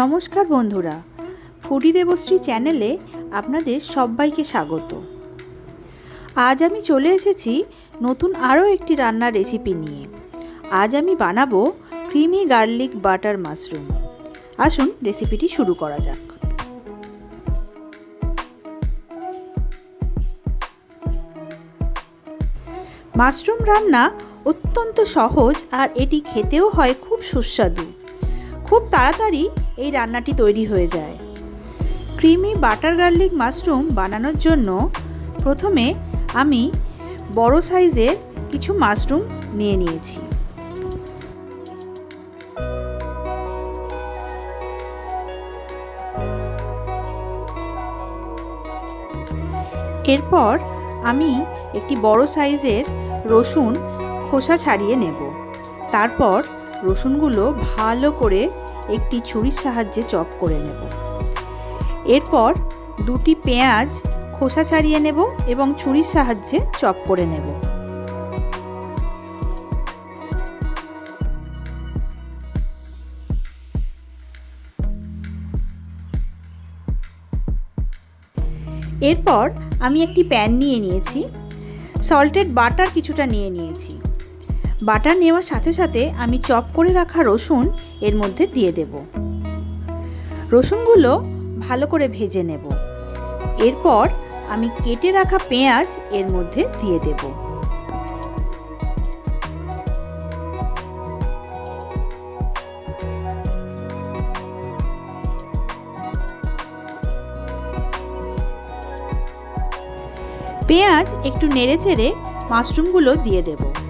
নমস্কার বন্ধুরা, ফুডি দেবশ্রী চ্যানেলে আপনাদের সবাইকে স্বাগত। আজ আমি চলে এসেছি নতুন আরও একটি রান্নার রেসিপি নিয়ে। আজ আমি বানাবো ক্রিমি গার্লিক বাটার মাশরুম। আসুন রেসিপিটি শুরু করা যাক। মাশরুম রান্না অত্যন্ত সহজ আর এটি খেতেও হয় খুব সুস্বাদু। খুব তাড়াতাড়ি এই রান্নাটি তৈরি হয়ে যায়। ক্রিমি বাটার গার্লিক মাশরুম বানানোর জন্য প্রথমে আমি বড় সাইজের কিছু মাশরুম নিয়ে নিয়েছি। এরপর আমি একটি বড় সাইজের রসুন খোসা ছাড়িয়ে নেব। তারপর রসুনগুলো ভালো করে একটি ছুরির সাহায্যে চপ করে নেব। এরপর দুটি পেঁয়াজ খোসা ছাড়িয়ে নেব এবং ছুরির সাহায্যে চপ করে নেব। এরপর আমি একটি প্যান নিয়ে নিয়েছি। সল্টেড বাটার কিছুটা নিয়ে নিয়েছি। বাটার নেওয়ার সাথে সাথে আমি চপ করে রাখা রসুন এর মধ্যে দিয়ে দেব। রসুনগুলো ভালো করে ভেজে নেব। এরপর আমি কেটে রাখা পেঁয়াজ এর মধ্যে দিয়ে দেব। পেঁয়াজ একটু নেড়ে চেড়ে মাশরুমগুলো দিয়ে দেব।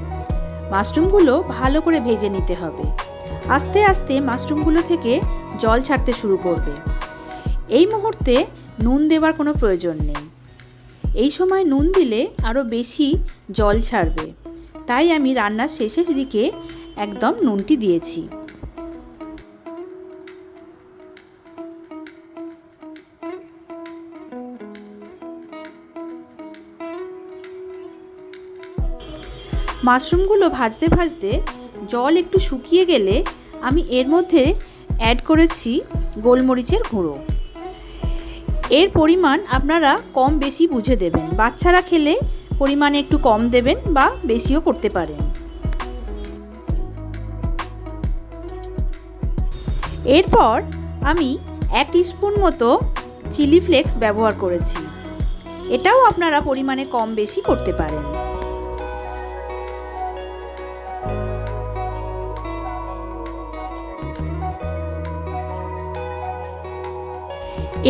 মাশরুমগুলো ভালো করে ভেজে নিতে হবে। আস্তে আস্তে মাশরুমগুলো থেকে জল ছাড়তে শুরু করবে। এই মুহূর্তে নুন দেওয়ার কোনো প্রয়োজন নেই। এই সময় নুন দিলে আরও বেশি জল ছাড়বে। তাই আমি রান্নার শেষের দিকে একদম নুনটি দিয়েছি। মাশরুমগুলো ভাজতে ভাজতে জল একটু শুকিয়ে গেলে আমি এর মধ্যে অ্যাড করেছি গোলমরিচের গুঁড়ো। এর পরিমাণ আপনারা কম বেশি বুঝে দেবেন। বাচ্চারা খেলে পরিমাণে একটু কম দেবেন বা বেশিও করতে পারেন। এরপর আমি এক স্পুন মতো চিলি ফ্লেক্স ব্যবহার করেছি। এটাও আপনারা পরিমাণে কম বেশি করতে পারেন।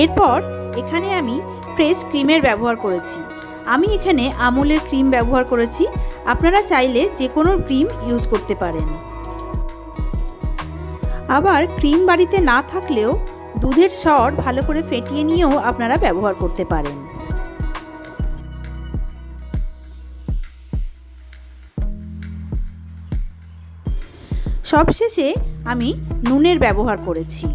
এরপর এখানে আমি ফ্রেশ ক্রিমের ব্যবহার করেছি। আমি এখানে আমুলের ক্রিম ব্যবহার করেছি। আপনারা চাইলে যে কোনো ক্রিম ইউজ করতে পারেন। আবার ক্রিম বাড়িতে না থাকলেও দুধের স্বর ভালো করে ফেটিয়ে নিয়েও আপনারা ব্যবহার করতে পারেন। সবশেষে আমি নুনের ব্যবহার করেছি।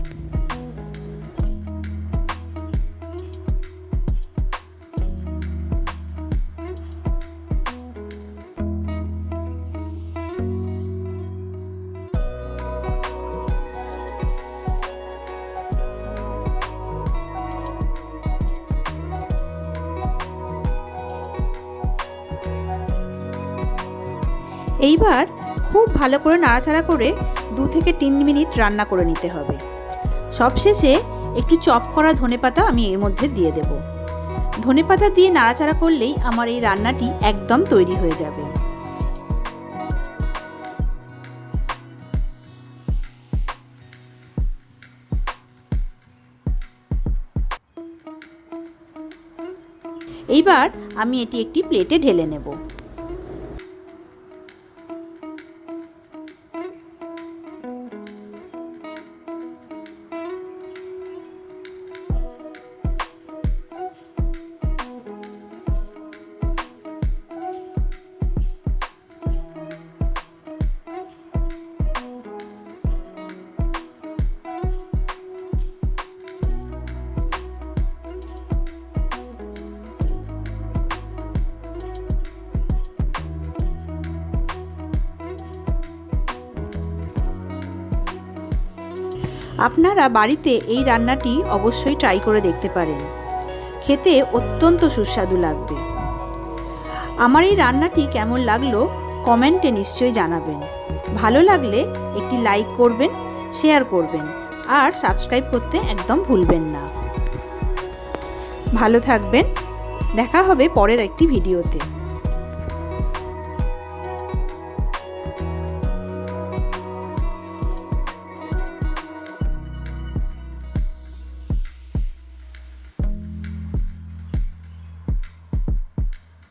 এইবার খুব ভালো করে নাড়াচাড়া করে দু থেকে তিন মিনিট রান্না করে নিতে হবে। সবশেষে একটু চপ করা ধনেপাতা আমি এর মধ্যে দিয়ে দেব। ধনেপাতা দিয়ে নাড়াচাড়া করলেই আমার এই রান্নাটি একদম তৈরি হয়ে যাবে। এইবার আমি এটি একটি প্লেটে ঢেলে নেব। আপনারা বাড়িতে এই রান্নাটি অবশ্যই ট্রাই করে দেখতে পারেন। খেতে অত্যন্ত সুস্বাদু লাগবে। আমার এই রান্নাটি কেমন লাগল কমেন্টে নিশ্চয়ই জানাবেন। ভালো লাগলে একটি লাইক করবেন শেয়ার করবেন, আর সাবস্ক্রাইব করতে একদম ভুলবেন না। ভালো থাকবেন, দেখা হবে পরের একটি ভিডিওতে